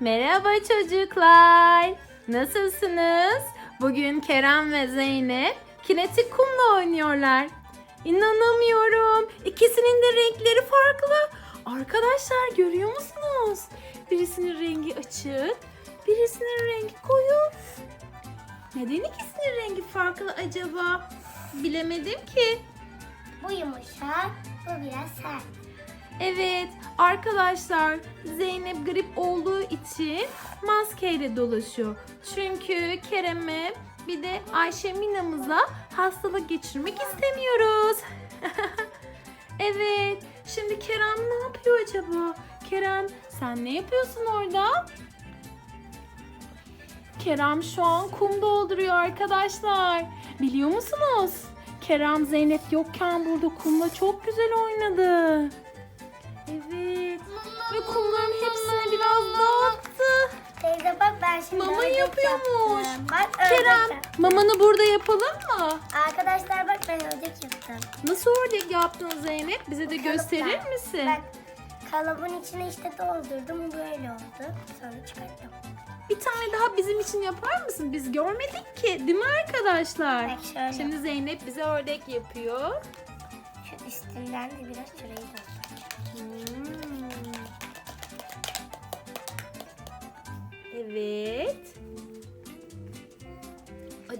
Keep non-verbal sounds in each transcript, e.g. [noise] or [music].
Merhaba çocuklar. Nasılsınız? Bugün Kerem ve Zeynep kinetik kumla oynuyorlar. İnanamıyorum. İkisinin de renkleri farklı. Arkadaşlar görüyor musunuz? Birisinin rengi açık, birisinin rengi koyu. Neden ikisinin rengi farklı acaba? Bilemedim ki. Bu yumuşak, bu biraz sert. Evet arkadaşlar Zeynep grip olduğu için maskeyle dolaşıyor. Çünkü Kerem'e bir de Ayşe Mina'mıza hastalık geçirmek istemiyoruz. [laughs] evet şimdi Kerem ne yapıyor acaba? Kerem sen ne yapıyorsun orada? Kerem şu an kum dolduruyor arkadaşlar. Biliyor musunuz? Kerem Zeynep yokken burada kumla çok güzel oynadı. Teyze bak ben şimdi Mama ördek yapıyormuş. yaptım. Bak ördek Kerem, yaptım. mamanı burada yapalım mı? Arkadaşlar bak ben ördek yaptım. Nasıl ördek yaptın Zeynep? Bize de gösterir misin? Bak kalıbın içine işte doldurdum böyle oldu. Sonra çıkarttım. Bir tane daha bizim için yapar mısın? Biz görmedik ki, değil mi arkadaşlar? Bak şöyle. Şimdi Zeynep bize ördek yapıyor. Şu üstünden de biraz şurayı doldur.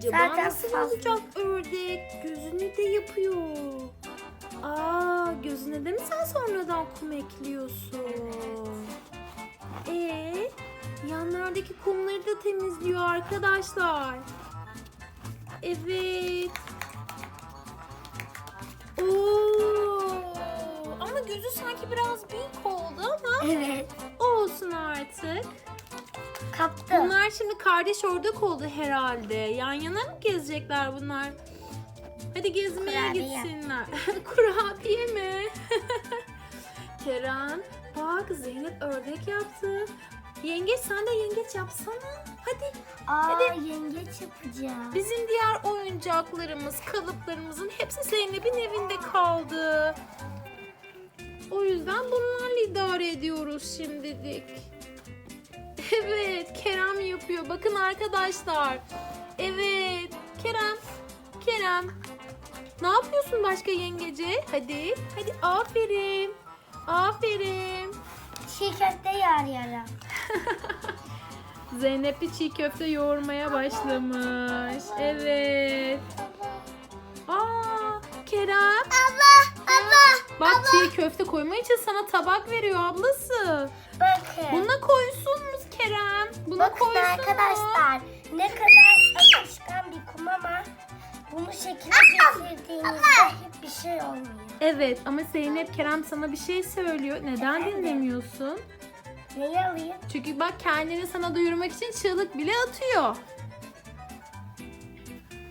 Acaba Zaten nasıl fazla. olacak ördek? Gözünü de yapıyor. Aa, gözüne de mi sen sonradan kum ekliyorsun? Ee, yanlardaki kumları da temizliyor arkadaşlar. Evet. Oo, ama gözü sanki biraz büyük oldu ama Evet. olsun artık. Kaptı. Bunlar şimdi kardeş ördek oldu herhalde. Yan yana mı gezecekler bunlar? Hadi gezmeye Kurabiye. gitsinler. [laughs] Kurabiye mi? [laughs] Kerem bak Zeynep ördek yaptı. Yengeç sen de yengeç yapsana. Hadi. Aa Hadi. yengeç yapacağım. Bizim diğer oyuncaklarımız, kalıplarımızın hepsi Zeynep'in evinde kaldı. O yüzden bunlarla idare ediyoruz şimdilik. Evet, Kerem yapıyor. Bakın arkadaşlar. Evet, Kerem. Kerem. Ne yapıyorsun başka yengece? Hadi, hadi aferin. Aferin. Çiğ köfte yar yarım. [laughs] Zeynep bir çiğ köfte yoğurmaya başlamış. Evet. Aa, Kerem. Allah. Bak çiğ köfte koyma için sana tabak veriyor ablası. Bakın. Buna koysun mu Kerem? Buna Bakın koysun mu? arkadaşlar ne kadar akışkan bir kum ama bunu şekilde getirdiğinizde hiçbir şey olmuyor. Evet ama Zeynep Kerem sana bir şey söylüyor. Neden Efendim? dinlemiyorsun? Neyi alayım? Çünkü bak kendini sana duyurmak için çığlık bile atıyor.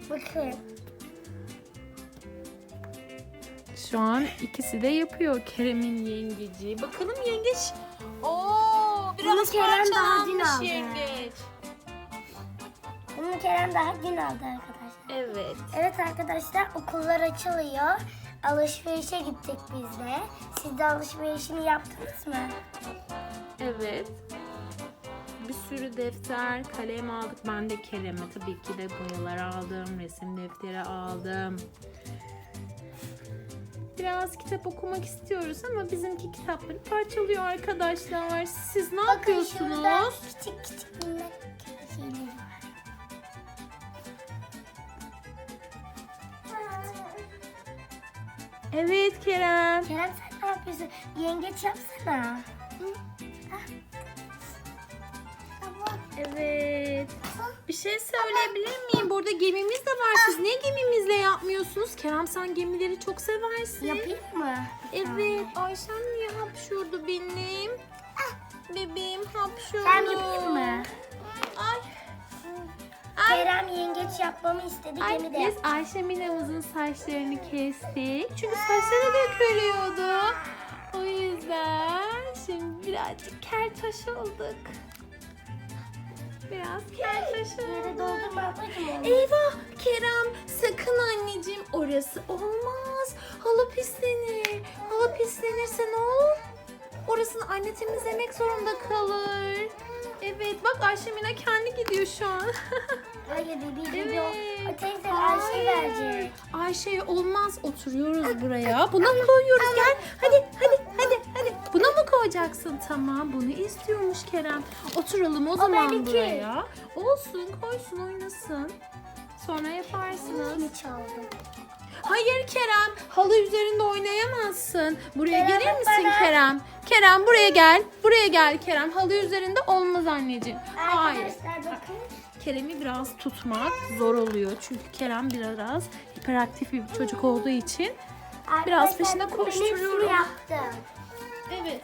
Bakın. Şu an ikisi de yapıyor Kerem'in yengeci. Bakalım yengeç. Oo, biraz Bunu Kerem daha dün parçalanmış aldı. yengeç. Bunu Kerem daha dün aldı arkadaşlar. Evet. Evet arkadaşlar okullar açılıyor. Alışverişe gittik biz de. Siz de alışverişini yaptınız mı? Evet. Bir sürü defter, kalem aldık. Ben de Kerem'e tabii ki de boyalar aldım, resim defteri aldım. Biraz kitap okumak istiyoruz ama bizimki kitapları parçalıyor arkadaşlar. Siz ne Bakın yapıyorsunuz? şurada küçük küçük minnak şeyleri var. Evet Kerem. Kerem sen ne yapıyorsun? Yengeç yapsana. Tamam. Evet. Şey söyleyebilir miyim? Burada gemimiz de var. Siz niye gemimizle yapmıyorsunuz? Kerem sen gemileri çok seversin. Yapayım mı? Evet. Ayşem niye hapşurdu benim? Bebeğim hapşurdu. Ben yapayım mı? Ay. Ay. Kerem yengeç yapmamı istedi. Ay, Gemi de biz. Ayşe Mina'mızın saçlarını kestik. Çünkü saçları dökülüyordu. O yüzden şimdi birazcık keltoş olduk. Biraz keltoş Yere doldurma ablacığım. Eyvah Kerem sakın anneciğim orası olmaz. Halı pislenir. Halı pislenirse ne olur? Orasını anne temizlemek zorunda kalır. bak Ayşem yine kendi gidiyor şu an. [laughs] Öyle bir bir Evet. O teyze Ayşe Hayır. verecek. Ayşe olmaz oturuyoruz buraya. Buna mı koyuyoruz gel. Hadi hadi koyacaksın? Tamam bunu istiyormuş Kerem. Oturalım o zaman benimki. buraya. Olsun koysun oynasın. Sonra yaparsınız. Kimi çaldı? Hayır Kerem halı üzerinde oynayamazsın. Buraya Kerem, gelir misin bana. Kerem? Kerem buraya gel. Buraya gel Kerem. Halı üzerinde olmaz anneciğim. Hayır. Kerem'i biraz tutmak zor oluyor. Çünkü Kerem biraz hiperaktif bir çocuk olduğu için. Biraz peşinde koşturuyorum. yaptım. Evet.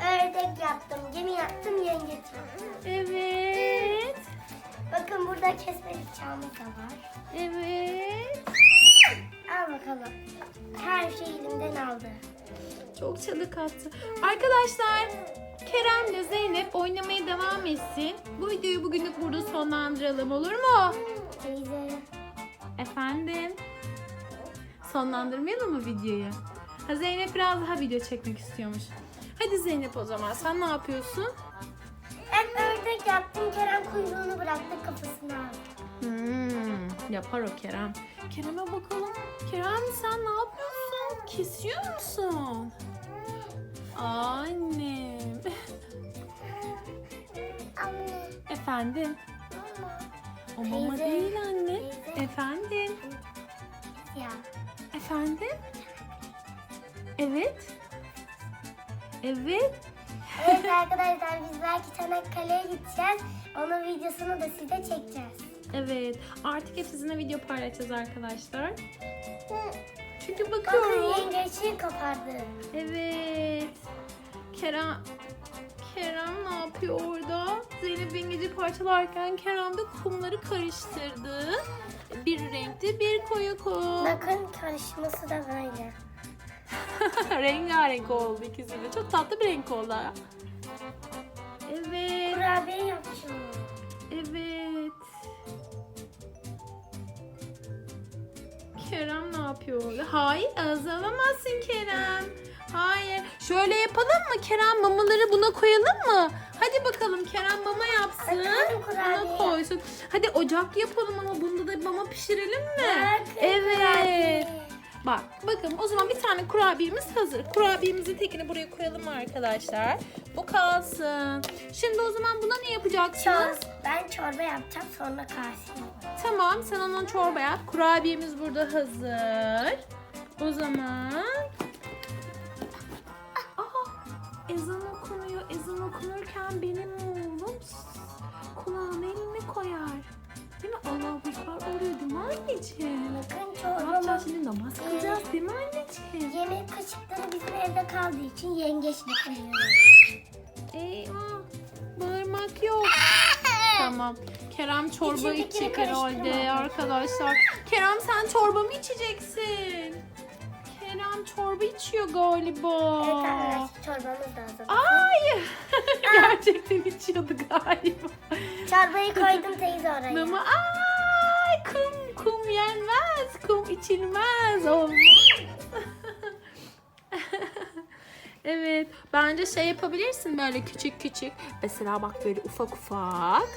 Ördek yaptım, gemi yaptım, yengeç yaptım. Evet. Bakın burada kesmelik çağımız da var. Evet. Al bakalım. Her şeyi elimden aldı. Çok çalık attı. Arkadaşlar Kerem'le Zeynep oynamaya devam etsin. Bu videoyu bugünlük burada sonlandıralım olur mu? Teyze. Efendim? Sonlandırmayalım mı videoyu? Ha, Zeynep biraz daha video çekmek istiyormuş. Hadi Zeynep o zaman sen ne yapıyorsun? Ben ördek yaptım, Kerem kuyruğunu bıraktı kafasına. Hmm, yapar o Kerem. Kerem'e bakalım. Kerem sen ne yapıyorsun? Kesiyor musun? Annem. [laughs] Anne. Efendim? O mama Teyze. değil anne. Teyze. Efendim? Ya. Efendim? Evet. Evet. Evet arkadaşlar biz belki Çanakkale'ye gideceğiz. Onun videosunu da size çekeceğiz. Evet. Artık hep sizinle video paylaşacağız arkadaşlar. Çünkü Bakın bakıyorum. yengeçi kapardı. Evet. Kerem Kerem ne yapıyor orada? Zeynep yengeci parçalarken Kerem de kumları karıştırdı. Bir renkli bir koyu kum. Bakın karışması da böyle. [laughs] Rengarenk oldu ikisi de. Çok tatlı bir renk oldu. Evet. Kurabiye yapmışım. Evet. Kerem ne yapıyor orada? Hayır ağzı alamazsın Kerem. Hayır. Şöyle yapalım mı? Kerem mamaları buna koyalım mı? Hadi bakalım Kerem mama yapsın. Buna koysun. Hadi ocak yapalım ama bunda da mama pişirelim mi? Evet. Bak bakın o zaman bir tane kurabiyemiz hazır. Kurabiyemizin tekini buraya koyalım arkadaşlar. Bu kalsın. Şimdi o zaman buna ne yapacaksınız? Çor- ben çorba yapacağım sonra karşıyım. Tamam sen onun çorba yap. Kurabiyemiz burada hazır. O zaman... Aa, ezan okunuyor. Ezan okunurken benim oğlum kulağına elini koyar. Değil mi? Allahu Ekber oluyor değil mi anneciğim? Bakın Ne yapacağız şimdi namaz kılacağız değil mi anneciğim? yemek kaşıkları bizim evde kaldığı için yengeçle koyuyorum. Eyvah. Bağırmak yok. [laughs] Tamam. Kerem çorba İçindekini içecek karıştırma. herhalde arkadaşlar. Kerem sen çorba mı içeceksin? Kerem çorba içiyor galiba. Evet arkadaşlar çorbamız da hazır. Hayır. [laughs] Gerçekten içiyordu galiba. Çorbayı koydum teyze oraya. Ama ay kum kum yenmez. Kum içilmez. Olmaz. [laughs] evet. Bence şey yapabilirsin böyle küçük küçük. Mesela bak böyle ufak ufak.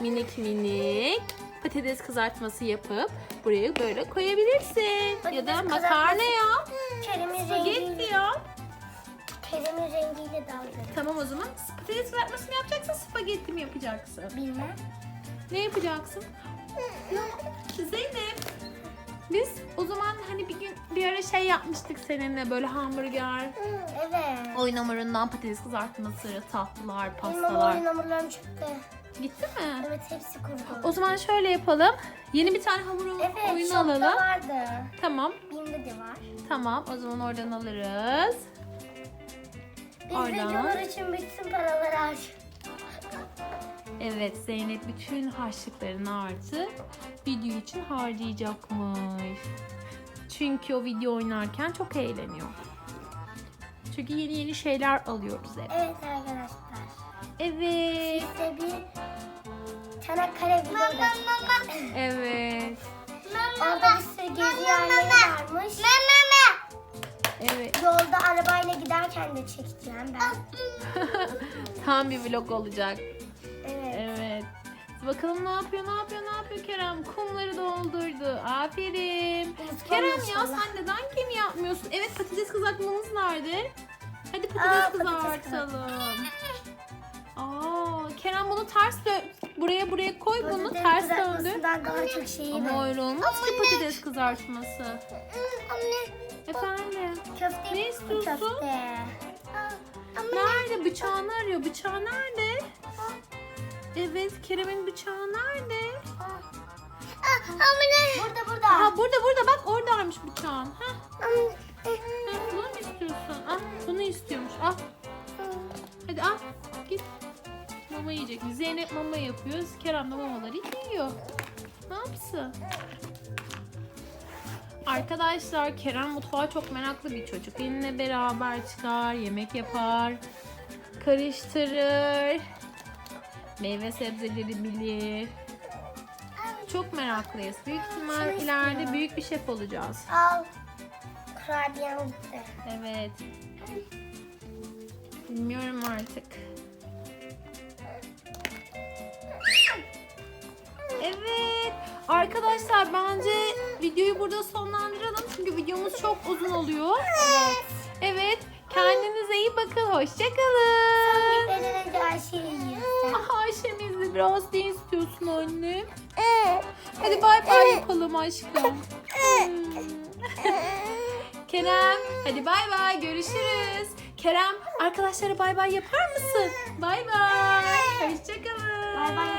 Minik minik. Patates kızartması yapıp buraya böyle koyabilirsin. ya da Patates makarna yap. Kerem'in Spagetti yap. Kerem'in rengiyle daldı. Tamam o zaman patates kızartması mı yapacaksın spagetti mi yapacaksın? Bilmem. Ne yapacaksın? Zeynep. Biz o zaman hani bir gün bir ara şey yapmıştık seninle böyle hamburger, Evet. oyun hamurundan patates kızartması, tatlılar, Benim ama pastalar. oyun hamurlarım çıktı. Gitti mi? Evet hepsi kurudu. O zaman şöyle yapalım. Yeni bir tane hamur Evet oyunu şokta alalım. vardı. Tamam. Binde de var. Tamam. O zaman oradan alırız. Videolar için bütün paraları harcadık. Evet Zeynep bütün harçlıklarını artık video için harcayacakmış. Çünkü o video oynarken çok eğleniyor. Çünkü yeni yeni şeyler alıyoruz hep. Evet arkadaşlar. Evet. Size bir Çanakkale videosu da Evet. Orada bir sürü gezi yerleri varmış. Evet. Yolda arabayla giderken de çekeceğim ben. [laughs] Tam bir vlog olacak. Evet. Evet. Bakalım ne yapıyor, ne yapıyor, ne yapıyor Kerem? Kumları doldurdu. Aferin. Kerem ya inşallah. sen neden gemi yapmıyorsun? Evet patates kızartmamız nerede? Hadi patates Aa, patates kızartalım. Kerem bunu ters dö buraya buraya koy bunu Patates ters döndür. kızartmasından daha çok şeyi Ama var. öyle olmaz ki patates kızartması. Anne. Efendim? Köfte. Ne istiyorsun? Köfte. Nerede? Bıçağı nerede? Bıçağı nerede? Evet, Kerem'in bıçağı nerede? Burada burada. Aha burada burada bak oradaymış bıçağın. Heh, heh, bunu mu istiyorsun? Al, bunu istiyormuş. Al. Hadi al. Mama yiyecek. Zeynep mama yapıyoruz. Kerem de mamaları yiyor. Ne yapsın? Arkadaşlar Kerem mutfağa çok meraklı bir çocuk. Benimle beraber çıkar, yemek yapar, karıştırır. Meyve sebzeleri bilir. Çok meraklıyız. Büyük ihtimal Şunu ileride istiyorum. büyük bir şef olacağız. Al. Kurabiyem gitti. Evet. Bilmiyorum artık. Evet. Arkadaşlar bence videoyu burada sonlandıralım. Çünkü videomuz çok uzun oluyor. Evet. Evet. Kendinize iyi bakın. Hoşçakalın. Gitmeden önce Ayşe'yi. Ah Ayşemizle biraz ne istiyorsun anne? Hadi bay bay yapalım aşkım. Kerem hadi bay bay görüşürüz. Kerem arkadaşlara bay bay yapar mısın? Bay bay. Hoşçakalın. Bay bay.